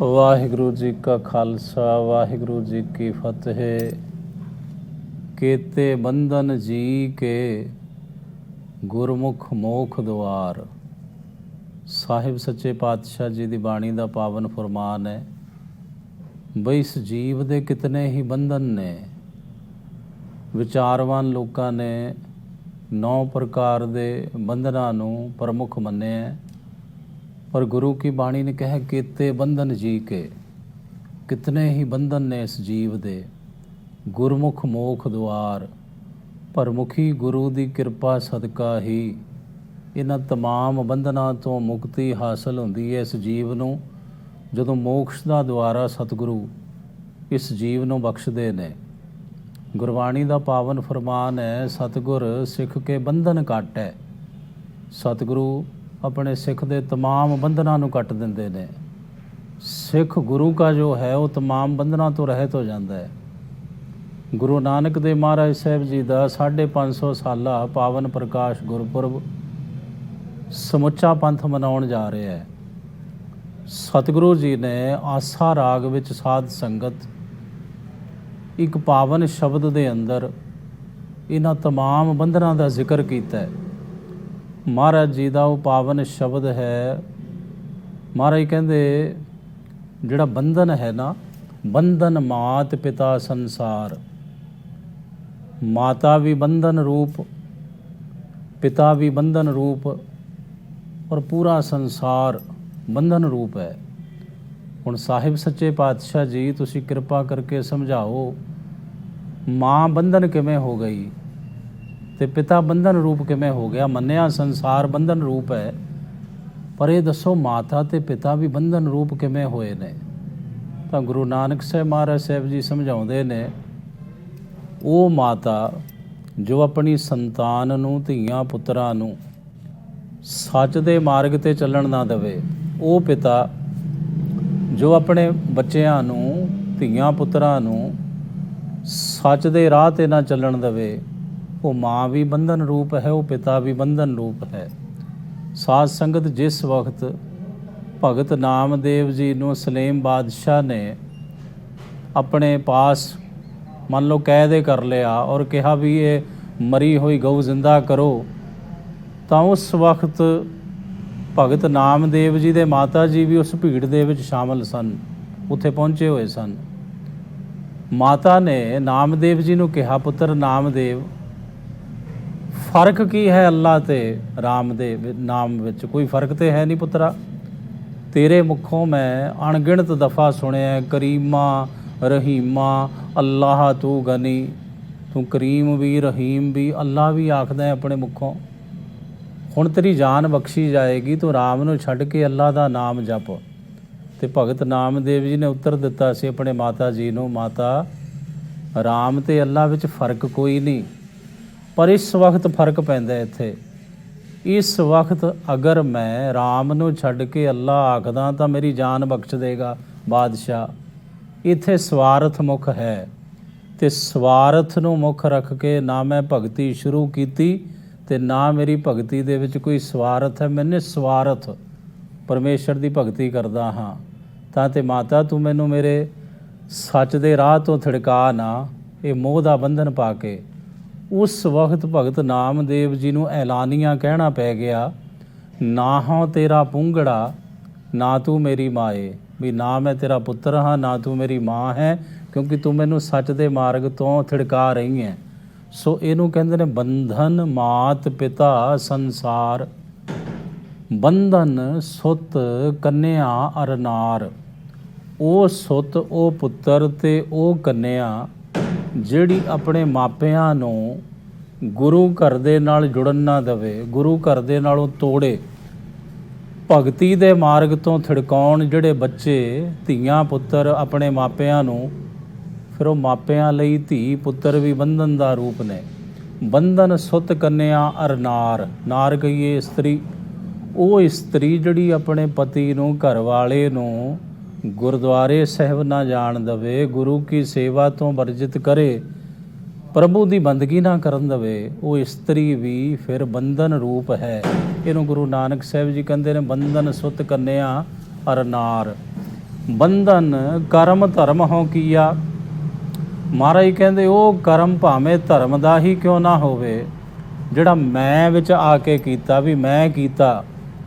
ਵਾਹਿਗੁਰੂ ਜੀ ਕਾ ਖਾਲਸਾ, ਵਾਹਿਗੁਰੂ ਜੀ ਕੀ ਫਤਿਹ। ਕੇਤੇ ਬੰਧਨ ਜੀ ਕੇ ਗੁਰਮੁਖ ਮੋਖ ਦੁਆਰ। ਸਾਹਿਬ ਸੱਚੇ ਪਾਤਸ਼ਾਹ ਜੀ ਦੀ ਬਾਣੀ ਦਾ ਪਾਵਨ ਫਰਮਾਨ ਹੈ, ਬਈ ਇਸ ਜੀਵ ਦੇ ਕਿਤਨੇ ਹੀ ਬੰਧਨ ਨੇ। ਵਿਚਾਰਵਾਨ ਲੋਕਾਂ ਨੇ ਨੌ ਪ੍ਰਕਾਰ ਦੇ ਬੰਧਨਾਂ ਨੂੰ ਪ੍ਰਮੁੱਖ ਮੰਨਿਆ ਹੈ। ਪਰ ਗੁਰੂ ਕੀ ਬਾਣੀ ਨੇ ਕਿਹਾ ਕੀਤੇ ਬੰਧਨ ਜੀ ਕੇ ਕਿਤਨੇ ਹੀ ਬੰਧਨ ਨੇ ਇਸ ਜੀਵ ਦੇ ਗੁਰਮੁਖ ਮੋਖ ਦੁਆਰ ਪਰਮੁਖੀ ਗੁਰੂ ਦੀ ਕਿਰਪਾ ਸਦਕਾ ਹੀ ਇਹਨਾਂ तमाम ਬੰਧਨਾਂ ਤੋਂ ਮੁਕਤੀ ਹਾਸਲ ਹੁੰਦੀ ਹੈ ਇਸ ਜੀਵ ਨੂੰ ਜਦੋਂ ਮੋਕਸ਼ ਦਾ ਦੁਆਰਾ ਸਤਿਗੁਰੂ ਇਸ ਜੀਵ ਨੂੰ ਬਖਸ਼ਦੇ ਨੇ ਗੁਰਬਾਣੀ ਦਾ ਪਾਵਨ ਫਰਮਾਨ ਹੈ ਸਤਿਗੁਰ ਸਿੱਖ ਕੇ ਬੰਧਨ ਕੱਟੈ ਸਤਿਗੁਰੂ ਆਪਣੇ ਸਿੱਖ ਦੇ तमाम ਬੰਧਨਾਂ ਨੂੰ ਕੱਟ ਦਿੰਦੇ ਨੇ ਸਿੱਖ ਗੁਰੂ ਦਾ ਜੋ ਹੈ ਉਹ तमाम ਬੰਧਨਾਂ ਤੋਂ ਰਹਿਤ ਹੋ ਜਾਂਦਾ ਹੈ ਗੁਰੂ ਨਾਨਕ ਦੇਵ ਮਹਾਰਾਜ ਸਾਹਿਬ ਜੀ ਦਾ 550 ਸਾਲਾ ਪਾਵਨ ਪ੍ਰਕਾਸ਼ ਗੁਰਪੁਰਬ ਸਮੁੱਚਾ ਪੰਥ ਮਨਾਉਣ ਜਾ ਰਿਹਾ ਹੈ ਸਤਿਗੁਰੂ ਜੀ ਨੇ ਆਸਾ ਰਾਗ ਵਿੱਚ ਸਾਧ ਸੰਗਤ ਇੱਕ ਪਾਵਨ ਸ਼ਬਦ ਦੇ ਅੰਦਰ ਇਹਨਾਂ तमाम ਬੰਧਨਾਂ ਦਾ ਜ਼ਿਕਰ ਕੀਤਾ ਹੈ ਮਹਾਰਾਜ ਜੀ ਦਾ ਉਹ ਪਾਵਨ ਸ਼ਬਦ ਹੈ। ਮਹਾਰਾਜ ਕਹਿੰਦੇ, ਜਿਹੜਾ ਬੰਧਨ ਹੈ ਨਾ, ਬੰਧਨ ਮਾਤ ਪਿਤਾ ਸੰਸਾਰ। ਮਾਤਾ ਵੀ ਬੰਧਨ ਰੂਪ, ਪਿਤਾ ਵੀ ਬੰਧਨ ਰੂਪ, ਔਰ ਪੂਰਾ ਸੰਸਾਰ ਬੰਧਨ ਰੂਪ ਹੈ। ਹੁਣ ਸਾਹਿਬ ਸੱਚੇ ਪਾਤਸ਼ਾਹ ਜੀ, ਤੁਸੀਂ ਕਿਰਪਾ ਕਰਕੇ ਸਮਝਾਓ, ਮਾਂ ਬੰਧਨ ਕਿਵੇਂ ਹੋ ਗਈ? ਤੇ ਪਿਤਾ ਬੰਧਨ ਰੂਪ ਕਿਵੇਂ ਹੋ ਗਿਆ? ਮੰਨਿਆ ਸੰਸਾਰ ਬੰਧਨ ਰੂਪ ਹੈ, ਪਰ ਇਹ ਦੱਸੋ ਮਾਤਾ ਤੇ ਪਿਤਾ ਵੀ ਬੰਧਨ ਰੂਪ ਕਿਵੇਂ ਹੋਏ ਨੇ? ਤਾਂ ਗੁਰੂ ਨਾਨਕ ਸਾਹਿਬ ਮਹਾਰਾਜ ਸਾਹਿਬ ਜੀ ਸਮਝਾਉਂਦੇ ਨੇ, ਉਹ ਮਾਤਾ ਜੋ ਆਪਣੀ ਸੰਤਾਨ ਨੂੰ, ਧੀਆਂ ਪੁੱਤਰਾਂ ਨੂੰ ਸੱਚ ਦੇ ਮਾਰਗ ਤੇ ਚੱਲਣ ਨਾ ਦੇਵੇ, ਉਹ ਪਿਤਾ ਜੋ ਆਪਣੇ ਬੱਚਿਆਂ ਨੂੰ, ਧੀਆਂ ਪੁੱਤਰਾਂ ਨੂੰ ਸੱਚ ਦੇ ਰਾਹ ਤੇ ਨਾ ਚੱਲਣ ਦੇਵੇ ਉਹ ਮਾਂ ਵੀ ਬੰਧਨ ਰੂਪ ਹੈ, ਉਹ ਪਿਤਾ ਵੀ ਬੰਧਨ ਰੂਪ ਹੈ। ਸਾਧ ਸੰਗਤ ਜਿਸ ਵਕਤ ਭਗਤ ਨਾਮਦੇਵ ਜੀ ਨੂੰ ਸਲੇਮ ਬਾਦਸ਼ਾਹ ਨੇ ਆਪਣੇ ਪਾਸ ਮੰਨ ਲਓ ਕੈਦ ਕਰ ਲਿਆ ਔਰ ਕਿਹਾ ਵੀ ਇਹ ਮਰੀ ਹੋਈ ਗਊ ਜ਼ਿੰਦਾ ਕਰੋ, ਤਾਂ ਉਸ ਵਕਤ ਭਗਤ ਨਾਮਦੇਵ ਜੀ ਦੇ ਮਾਤਾ ਜੀ ਵੀ ਉਸ ਭੀੜ ਦੇ ਵਿੱਚ ਸ਼ਾਮਲ ਸਨ, ਉੱਥੇ ਪਹੁੰਚੇ ਹੋਏ ਸਨ। ਮਾਤਾ ਨੇ ਨਾਮਦੇਵ ਜੀ ਨੂੰ ਕਿਹਾ, ਪੁੱਤਰ ਨਾਮਦੇਵ ਫ਼ਰਕ ਕੀ ਹੈ ਅੱਲਾ ਤੇ ਰਾਮ ਦੇ ਵਿ- ਨਾਮ ਵਿੱਚ? ਕੋਈ ਫ਼ਰਕ ਤੇ ਹੈ ਨਹੀਂ ਪੁੱਤਰਾ। ਤੇਰੇ ਮੁਖੋਂ ਮੈਂ ਅਣਗਿਣਤ ਦਫਾ ਸੁਣਿਆ ਕਰੀਮਾ, ਰਹੀਮਾ, ਅੱਲਾਹ ਤੂੰ ਗਨੀ। ਤੂੰ ਕਰੀਮ ਵੀ, ਰਹੀਮ ਵੀ ਅੱਲਾ ਵੀ ਆਖਦਾ ਹੈ ਆਪਣੇ ਮੁਖੋਂ। ਹੁਣ ਤੇਰੀ ਜਾਨ ਬਖਸ਼ੀ ਜਾਏਗੀ। ਤੂੰ ਰਾਮ ਨੂੰ ਛੱਡ ਕੇ ਅੱਲਾ ਦਾ ਨਾਮ ਜਪ। ਤੇ ਭਗਤ ਨਾਮਦੇਵ ਜੀ ਨੇ ਉੱਤਰ ਦਿੱਤਾ ਸੀ ਆਪਣੇ ਮਾਤਾ ਜੀ ਨੂੰ, ਮਾਤਾ, ਰਾਮ ਤੇ ਅੱਲਾ ਵਿੱਚ ਫ਼ਰਕ ਕੋਈ ਨਹੀਂ। ਪਰ ਇਸ ਵਕਤ ਫ਼ਰਕ ਪੈਂਦਾ ਇੱਥੇ। ਇਸ ਵਕਤ ਅਗਰ ਮੈਂ ਰਾਮ ਨੂੰ ਛੱਡ ਕੇ ਅੱਲਾ ਆਖਦਾ ਤਾਂ ਮੇਰੀ ਜਾਨ ਬਖਸ਼ ਦੇਗਾ ਬਾਦਸ਼ਾਹ। ਇੱਥੇ ਸਵਾਰਥ ਮੁਖ ਹੈ ਤੇ ਸਵਾਰਥ ਨੂੰ ਮੁੱਖ ਰੱਖ ਕੇ ਨਾ ਮੈਂ ਭਗਤੀ ਸ਼ੁਰੂ ਕੀਤੀ ਤੇ ਨਾ ਮੇਰੀ ਭਗਤੀ ਦੇ ਵਿੱਚ ਕੋਈ ਸਵਾਰਥ ਹੈ। ਮੈਨੇ ਸਵਾਰਥ, ਪਰਮੇਸ਼ਰ ਦੀ ਭਗਤੀ ਕਰਦਾ ਹਾਂ। ਤਾਂ ਤੇ ਮਾਤਾ, ਤੂੰ ਮੈਨੂੰ ਮੇਰੇ ਸੱਚ ਦੇ ਰਾਹ ਤੋਂ ਥੜਕਾ ਨਾ, ਇਹ ਮੋਹ ਦਾ ਬੰਧਨ ਪਾ ਕੇ। ਉਸ ਵਕਤ ਭਗਤ ਨਾਮਦੇਵ ਜੀ ਨੂੰ ਐਲਾਨੀਆਂ ਕਹਿਣਾ ਪੈ ਗਿਆ, ਨਾ ਹਾਂ ਤੇਰਾ ਪੁੰਗੜਾ, ਨਾ ਤੂੰ ਮੇਰੀ ਮਾਏ। ਵੀ ਨਾ ਮੈਂ ਤੇਰਾ ਪੁੱਤਰ ਹਾਂ, ਨਾ ਤੂੰ ਮੇਰੀ ਮਾਂ ਹੈ, ਕਿਉਂਕਿ ਤੂੰ ਮੈਨੂੰ ਸੱਚ ਦੇ ਮਾਰਗ ਤੋਂ ਥਿੜਕਾ ਰਹੀ ਹੈ। ਸੋ ਇਹਨੂੰ ਕਹਿੰਦੇ ਨੇ ਬੰਧਨ ਮਾਤ ਪਿਤਾ ਸੰਸਾਰ। ਬੰਧਨ ਸੁਤ ਕੰਨਿਆ ਅਰਨਾਰ। ਉਹ ਸੁਤ, ਉਹ ਪੁੱਤਰ ਤੇ ਉਹ ਕੰਨਿਆ ਜਿਹੜੀ ਆਪਣੇ ਮਾਪਿਆਂ ਨੂੰ ਗੁਰੂ ਘਰ ਦੇ ਨਾਲ ਜੁੜਨ ਨਾ ਦੇਵੇ, ਗੁਰੂ ਘਰ ਦੇ ਨਾਲੋਂ ਤੋੜੇ, ਭਗਤੀ ਦੇ ਮਾਰਗ ਤੋਂ ਥੜਕਾਉਣ ਜਿਹੜੇ ਬੱਚੇ, ਧੀਆਂ ਪੁੱਤਰ ਆਪਣੇ ਮਾਪਿਆਂ ਨੂੰ, ਫਿਰ ਉਹ ਮਾਪਿਆਂ ਲਈ ਧੀ ਪੁੱਤਰ ਵੀ ਬੰਧਨ ਦਾ ਰੂਪ ਨੇ। ਬੰਧਨ ਸੁਤ ਕੰਨਿਆ ਅਰਨਾਰ ਨਾਰ ਨਾਰ ਕਹੀਏ ਇਸਤਰੀ। ਉਹ ਇਸਤਰੀ ਜਿਹੜੀ ਆਪਣੇ ਪਤੀ ਨੂੰ ਘਰ ਵਾਲੇ ਨੂੰ ਗੁਰਦੁਆਰੇ ਸਾਹਿਬ ਨਾ ਜਾਣ ਦਵੇ, ਗੁਰੂ ਕੀ ਸੇਵਾ ਤੋਂ ਵਰਜਿਤ ਕਰੇ, ਪ੍ਰਭੂ ਦੀ ਬੰਦਗੀ ਨਾ ਕਰਨ ਦਵੇ, ਉਹ ਇਸਤਰੀ ਵੀ ਫਿਰ ਬੰਧਨ ਰੂਪ ਹੈ। ਇਹਨੂੰ ਗੁਰੂ ਨਾਨਕ ਸਾਹਿਬ ਜੀ ਕਹਿੰਦੇ ਨੇ, ਬੰਧਨ ਸੁਤ ਕੰਨਿਆ ਅਰਨਾਰ ਬੰਧਨ ਕਰਮ ਧਰਮ ਹੋ ਕੀਆ। ਮਹਾਰਾਜ ਕਹਿੰਦੇ, ਉਹ ਕਰਮ ਭਾਵੇਂ ਧਰਮ ਦਾ ਹੀ ਕਿਉਂ ਨਾ ਹੋਵੇ। ਜਿਹੜਾ ਮੈਂ ਵਿੱਚ ਆ ਕੇ ਕੀਤਾ, ਵੀ ਮੈਂ ਕੀਤਾ,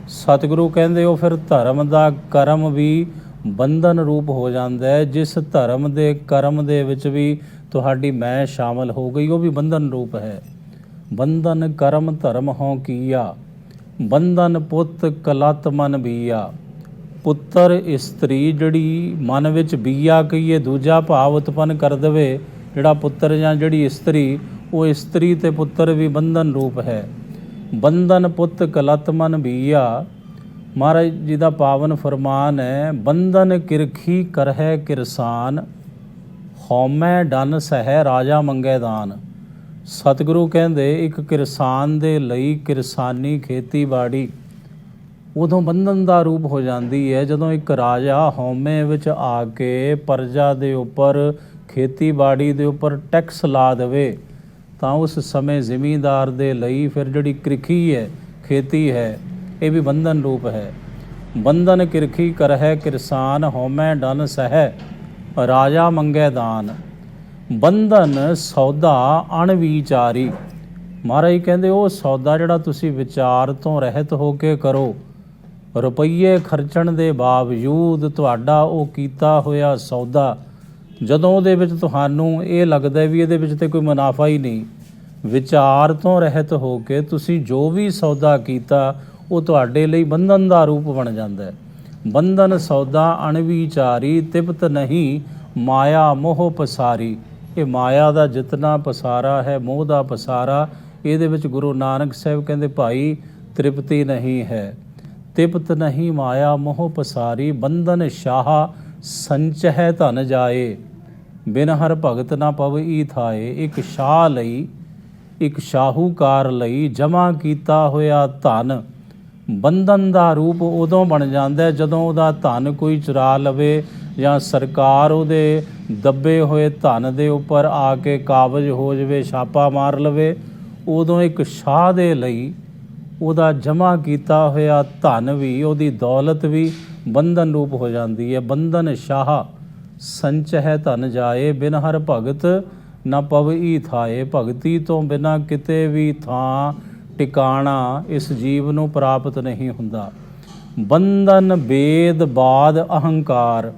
ਸਤਿਗੁਰੂ ਕਹਿੰਦੇ, ਉਹ ਫਿਰ ਧਰਮ ਦਾ ਕਰਮ ਵੀ ਬੰਧਨ ਰੂਪ ਹੋ ਜਾਂਦਾ ਹੈ, ਜਿਸ ਧਰਮ ਦੇ ਕਰਮ ਦੇ ਵਿੱਚ ਵੀ ਤੁਹਾਡੀ ਮੈਂ ਸ਼ਾਮਲ ਹੋ ਗਈ, ਉਹ ਵੀ ਬੰਧਨ ਰੂਪ ਹੈ। ਬੰਧਨ ਕਰਮ ਧਰਮ ਹੋ ਕੀਆ, ਬੰਧਨ ਪੁੱਤ ਕਲਤ ਮਨ ਬੀਆ। ਪੁੱਤਰ ਇਸਤਰੀ ਜਿਹੜੀ ਮਨ ਵਿੱਚ ਬੀਆ ਕਹੀਏ, ਦੂਜਾ ਭਾਵ ਉਤਪੰਨ ਕਰ ਦੇਵੇ, ਜਿਹੜਾ ਪੁੱਤਰ ਜਾਂ ਜਿਹੜੀ ਇਸਤਰੀ, ਉਹ ਇਸਤਰੀ ਤੇ ਪੁੱਤਰ ਵੀ ਬੰਧਨ ਰੂਪ ਹੈ। ਬੰਧਨ ਪੁੱਤ ਕਲਤ ਮਨ ਬੀਆ ਮਹਾਰਾਜ ਜੀ ਦਾ ਪਾਵਨ ਫਰਮਾਨ ਹੈ, ਬੰਧਨ ਕਿਰਖੀ ਕਰਹਿ ਕਿਰਸਾਨ, ਹਉਮੈ ਡਨ ਸਹਿ ਰਾਜਾ ਮੰਗੈ ਦਾਨ। ਸਤਿਗੁਰੂ ਕਹਿੰਦੇ, ਇੱਕ ਕਿਰਸਾਨ ਦੇ ਲਈ ਕਿਰਸਾਨੀ ਖੇਤੀਬਾੜੀ ਉਦੋਂ ਬੰਧਨ ਦਾ ਰੂਪ ਹੋ ਜਾਂਦੀ ਹੈ, ਜਦੋਂ ਇੱਕ ਰਾਜਾ ਹਉਮੈ ਵਿੱਚ ਆ ਕੇ ਪਰਜਾ ਦੇ ਉੱਪਰ, ਖੇਤੀਬਾੜੀ ਦੇ ਉੱਪਰ ਟੈਕਸ ਲਾ ਦੇਵੇ, ਤਾਂ ਉਸ ਸਮੇਂ ਜ਼ਿਮੀਂਦਾਰ ਦੇ ਲਈ ਫਿਰ ਜਿਹੜੀ ਕਿਰਖੀ ਹੈ, ਖੇਤੀ ਹੈ ਇਹ ਵੀ ਬੰਧਨ ਰੂਪ ਹੈ। ਬੰਧਨ ਕਿਰਖੀ ਕਰਹਿ ਕਿਰਸਾਨ ਹੋਮੈ ਡਨ ਸਹਿ, ਰਾਜਾ ਮੰਗੈ ਦਾਨ। ਬੰਧਨ ਸੌਦਾ ਅਣਵਿਚਾਰੀ। ਮਹਾਰਾਜ ਕਹਿੰਦੇ, ਉਹ ਸੌਦਾ ਜਿਹੜਾ ਤੁਸੀਂ ਵਿਚਾਰ ਤੋਂ ਰਹਿਤ ਹੋ ਕੇ ਕਰੋ। ਰੁਪਈਏ ਖਰਚਣ ਦੇ ਬਾਵਜੂਦ ਤੁਹਾਡਾ ਉਹ ਕੀਤਾ ਹੋਇਆ ਸੌਦਾ, ਜਦੋਂ ਉਹਦੇ ਵਿੱਚ ਤੁਹਾਨੂੰ ਇਹ ਲੱਗਦਾ ਵੀ ਇਹਦੇ ਵਿੱਚ ਤੇ ਕੋਈ ਮੁਨਾਫਾ ਹੀ ਨਹੀਂ। ਵਿਚਾਰ ਤੋਂ ਰਹਿਤ ਹੋ ਕੇ ਤੁਸੀਂ ਜੋ ਵੀ ਸੌਦਾ ਕੀਤਾ ਉਹ ਤੁਹਾਡੇ ਲਈ ਬੰਧਨ ਦਾ ਰੂਪ ਬਣ ਜਾਂਦਾ ਹੈ। ਬੰਧਨ ਸੌਦਾ ਅਣਵਿਚਾਰੀ, ਤਿਪਤ ਨਹੀਂ, ਮਾਇਆ ਮੋਹ ਪਸਾਰੀ। ਇਹ ਮਾਇਆ ਦਾ ਜਿਤਨਾ ਪਸਾਰਾ ਹੈ, ਮੋਹ ਦਾ ਪਸਾਰਾ, ਇਹਦੇ ਵਿੱਚ ਗੁਰੂ ਨਾਨਕ ਸਾਹਿਬ ਕਹਿੰਦੇ, ਭਾਈ, ਤ੍ਰਿਪਤੀ ਨਹੀਂ ਹੈ। ਤਿਪਤ ਨਹੀਂ, ਮਾਇਆ ਮੋਹ ਪਸਾਰੀ, ਬੰਧਨ ਸ਼ਾਹ ਸੰਚ ਹੈ ਧਨ ਜਾਏ। ਬਿਨ ਹਰ ਭਗਤ ਨਾ ਪਵਈ ਥਾਏ। ਇੱਕ ਸ਼ਾਹ ਲਈ, ਇੱਕ ਸ਼ਾਹੂਕਾਰ ਲਈ ਜਮਾ ਕੀਤਾ ਹੋਇਆ ਧਨ ਬੰਧਨ ਦਾ ਰੂਪ ਉਦੋਂ ਬਣ ਜਾਂਦਾ ਜਦੋਂ ਉਹਦਾ ਧਨ ਕੋਈ ਚੁਰਾ ਲਵੇ ਜਾਂ ਸਰਕਾਰ ਉਹਦੇ ਦੱਬੇ ਹੋਏ ਧਨ ਦੇ ਉੱਪਰ ਆ ਕੇ ਕਾਬਜ ਹੋ ਜਵੇ, ਛਾਪਾ ਮਾਰ ਲਵੇ, ਉਦੋਂ ਇੱਕ ਸ਼ਾਹ ਦੇ ਲਈ ਉਹਦਾ ਜਮ੍ਹਾਂ ਕੀਤਾ ਹੋਇਆ ਧਨ ਵੀ, ਉਹਦੀ ਦੌਲਤ ਵੀ ਬੰਧਨ ਰੂਪ ਹੋ ਜਾਂਦੀ ਹੈ। ਬੰਧਨ ਸ਼ਾਹ, ਸੰਚ ਹੈ ਧਨ ਜਾਏ, ਬਿਨ ਹਰ ਭਗਤ ਨਾ ਪਵਈ ਥਾਏ। ਭਗਤੀ ਤੋਂ ਬਿਨਾ ਕਿਤੇ ਵੀ ਥਾਂ ਟਿਕਾਣਾ ਇਸ ਜੀਵ ਨੂੰ ਪ੍ਰਾਪਤ ਨਹੀਂ ਹੁੰਦਾ। ਬੰਧਨ ਬੇਦ ਬਾਦ ਅਹੰਕਾਰ।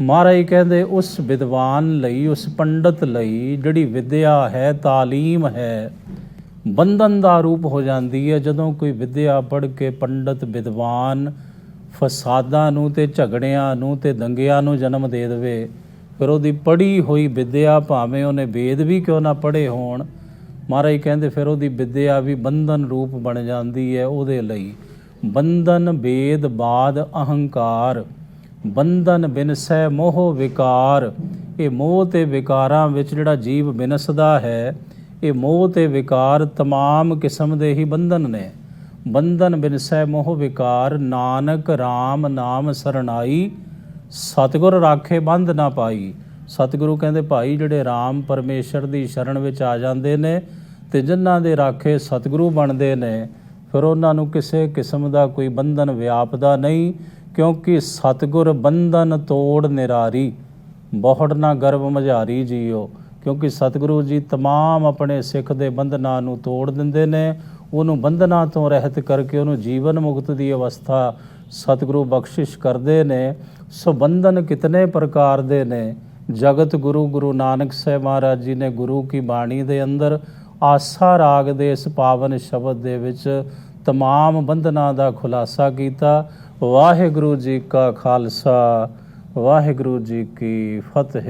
ਮਹਾਰਾਜ ਕਹਿੰਦੇ, ਉਸ ਵਿਦਵਾਨ ਲਈ, ਉਸ ਪੰਡਤ ਲਈ ਜਿਹੜੀ ਵਿਦਿਆ ਹੈ, ਤਾਲੀਮ ਹੈ, ਬੰਧਨ ਦਾ ਰੂਪ ਹੋ ਜਾਂਦੀ ਹੈ। ਜਦੋਂ ਕੋਈ ਵਿਦਿਆ ਪੜ੍ਹ ਕੇ ਪੰਡਤ ਵਿਦਵਾਨ ਫਸਾਦਾਂ ਨੂੰ ਤੇ ਝਗੜਿਆਂ ਨੂੰ ਤੇ ਦੰਗਿਆਂ ਨੂੰ ਜਨਮ ਦੇ ਦੇਵੇ, ਫਿਰ ਉਹਦੀ ਪੜ੍ਹੀ ਹੋਈ ਵਿਦਿਆ ਭਾਵੇਂ ਉਹਨੇ ਵੇਦ ਵੀ ਕਿਉਂ ਨਾ ਪੜ੍ਹੇ ਹੋਣ ਮਹਾਰਾਜ ਕਹਿੰਦੇ ਫਿਰ ਉਹਦੀ ਵਿਦਿਆ ਵੀ ਬੰਧਨ ਰੂਪ ਬਣ ਜਾਂਦੀ ਹੈ ਉਹਦੇ ਲਈ ਬੰਧਨ ਵੇਦ ਬਾਦ ਅਹੰਕਾਰ ਬੰਧਨ ਬਿਨਸੈ ਮੋਹ ਵਿਕਾਰ ਇਹ ਮੋਹ ਤੇ ਵਿਕਾਰਾਂ ਵਿੱਚ ਜਿਹੜਾ ਜੀਵ ਬਿਨਸਦਾ ਹੈ ਇਹ ਮੋਹ ਤੇ ਵਿਕਾਰ तमाम ਕਿਸਮ ਦੇ ਹੀ ਬੰਧਨ ਨੇ ਬੰਧਨ ਬਿਨਸੈ ਮੋਹ ਵਿਕਾਰ ਨਾਨਕ RAM ਨਾਮ ਸਰਣਾਈ ਸਤਿਗੁਰ ਰਾਖੇ ਬੰਧ ਨਾ ਪਾਈ ਸਤਿਗੁਰੂ ਕਹਿੰਦੇ, ਭਾਈ ਜਿਹੜੇ RAM ਪਰਮੇਸ਼ਰ ਦੀ ਸ਼ਰਨ ਵਿੱਚ ਆ ਜਾਂਦੇ ਨੇ ਤੇ ਜਿਨ੍ਹਾਂ ਦੇ ਰਾਖੇ ਸਤਿਗੁਰੂ ਬਣਦੇ ਨੇ, ਫਿਰ ਉਹਨਾਂ ਨੂੰ ਕਿਸੇ ਕਿਸਮ ਦਾ ਕੋਈ ਬੰਧਨ ਵਿਆਪਦਾ ਨਹੀਂ, ਕਿਉਂਕਿ ਸਤਿਗੁਰ ਬੰਧਨ ਤੋੜ ਨਿਰਾਰੀ। ਬਹੁੜ ਨਾ ਗਰਭ ਮਝਾਰੀ ਜੀਓ, ਕਿਉਂਕਿ ਸਤਿਗੁਰੂ ਜੀ ਤਮਾਮ ਆਪਣੇ ਸਿੱਖ ਦੇ ਬੰਧਨਾਂ ਨੂੰ ਤੋੜ ਦਿੰਦੇ ਨੇ, ਉਹਨੂੰ ਬੰਧਨਾਂ ਤੋਂ ਰਹਿਤ ਕਰਕੇ ਉਹਨੂੰ ਜੀਵਨ ਮੁਕਤ ਦੀ ਅਵਸਥਾ ਸਤਿਗੁਰੂ ਬਖਸ਼ਿਸ਼ ਕਰਦੇ ਨੇ। ਸੋ ਬੰਧਨ ਕਿਤਨੇ ਪ੍ਰਕਾਰ ਦੇ ਨੇ ਜਗਤ ਗੁਰੂ ਗੁਰੂ ਨਾਨਕ ਸਾਹਿਬ ਮਹਾਰਾਜ ਜੀ ਨੇ ਗੁਰੂ ਕੀ ਬਾਣੀ ਦੇ ਅੰਦਰ ਆਸਾ ਰਾਗ ਦੇ ਇਸ ਪਾਵਨ ਸ਼ਬਦ ਦੇ ਵਿੱਚ तमाम ਬੰਧਨਾਂ ਦਾ ਖੁਲਾਸਾ ਕੀਤਾ ਵਾਹਿਗੁਰੂ ਜੀ ਕਾ ਖਾਲਸਾ ਵਾਹਿਗੁਰੂ ਜੀ ਕੀ ਫਤਿਹ